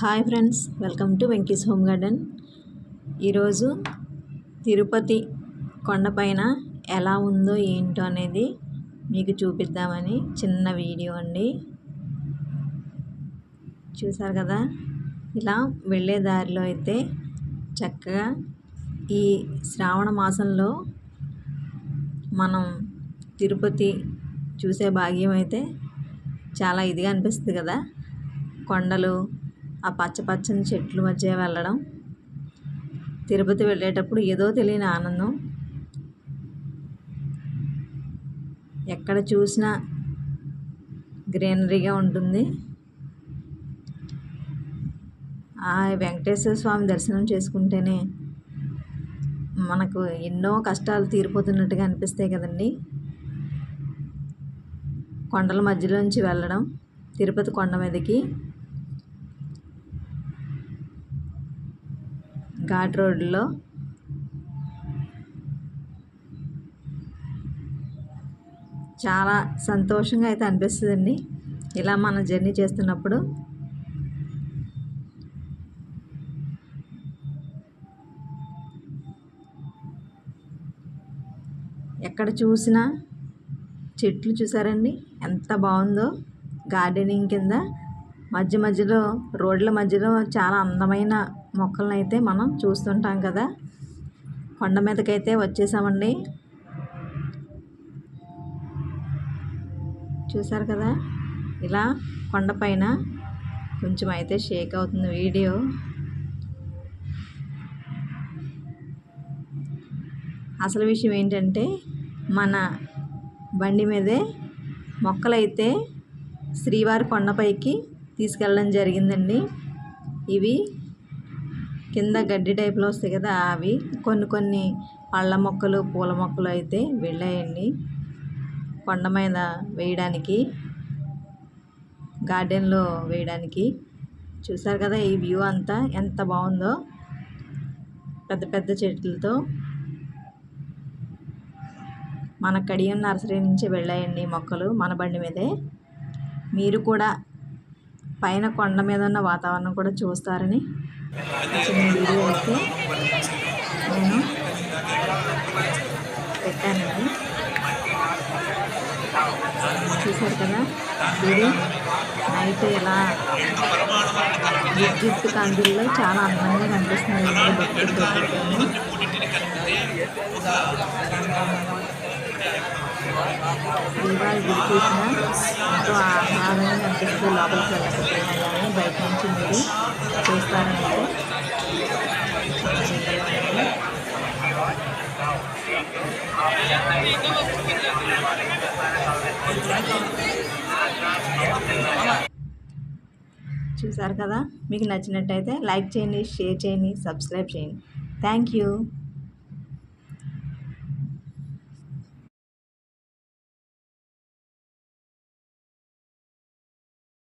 Hi friends welcome to Venky's home garden. ఈరోజు తిరుపతి కొండపైన ఎలా ఉందో ఏంటో అనేది మీకు చూపిద్దామని చిన్న వీడియో అండి. చూసారు కదా? ఇలా వెళ్ళే దారిలో అయితే చక్కగా ఈ శ్రావణ మాసంలో మనం తిరుపతి చూసే భాగ్యం అయితే చాలా ఇదిగా అనిపిస్తుంది కదా? కొండలు ఆ పచ్చ పచ్చని చెట్లు మధ్య వెళ్ళడం. తిరుపతి వెళ్ళేటప్పుడు ఏదో తెలియని ఆనందం. ఎక్కడ చూసినా గ్రీనరీగా ఉంటుంది. ఆ వెంకటేశ్వర స్వామి దర్శనం చేసుకుంటేనే మనకు ఎన్నో కష్టాలు తీరిపోతున్నట్టుగా అనిపిస్తాయి కదండి. కొండల మధ్యలోంచి వెళ్ళడం తిరుపతి కొండ మీదకి ఘాట్ రోడ్లో చాలా సంతోషంగా అయితే అనిపిస్తుందండి. ఇలా మన జర్నీ చేస్తున్నప్పుడు. ఎక్కడ చూసినా చెట్లు చూసారండి. ఎంత బాగుందో. గార్డెనింగ్ కింద మధ్య మధ్యలో రోడ్ల మధ్యలో చాలా అందమైన మొక్కలను అయితే మనం చూస్తుంటాం కదా. కొండ మీదకైతే వచ్చేసామండి. చూసారు కదా? ఇలా కొండపైన కొంచెం అయితే షేక్ అవుతుంది వీడియో. అసలు విషయం ఏంటంటే మన బండి మీదే మొక్కలైతే శ్రీవారి కొండపైకి తీసుకెళ్ళడం జరిగిందండి. ఇవి కింద గడ్డి టైప్లో వస్తాయి కదా అవి కొన్ని కొన్ని పళ్ళ మొక్కలు పూల మొక్కలు అయితే వెళ్ళాయండి. కొండ మీద వేయడానికి గార్డెన్లో వేయడానికి. చూసారు కదా ఈ వ్యూ అంతా ఎంత బాగుందో. పెద్ద పెద్ద చెట్లతో మన కడియం నర్సరీ నుంచి వెళ్ళాయండి మొక్కలు మన బండి మీదే. మీరు కూడా పైన కొండ మీద ఉన్న వాతావరణం కూడా చూస్తారని చిన్న వీడియో అయితే నేను పెట్టానండి. చూశారు కదా? గుడి నైట్ ఇలా విద్యుత్ కందుల్లో చాలా అందంగా కనిపిస్తుంది. భక్తులు పెట్టుకొని. గుడి చూసిన ఎంతో ఆహ్లాదంగా లోపలికి వెళ్ళకపోయినా బయట నుంచి మీరు చూస్తారంటే చూసారు కదా? మీకు నచ్చినట్టయితే లైక్ చేయండి షేర్ చేయండి సబ్స్క్రైబ్ చేయండి. Thank you.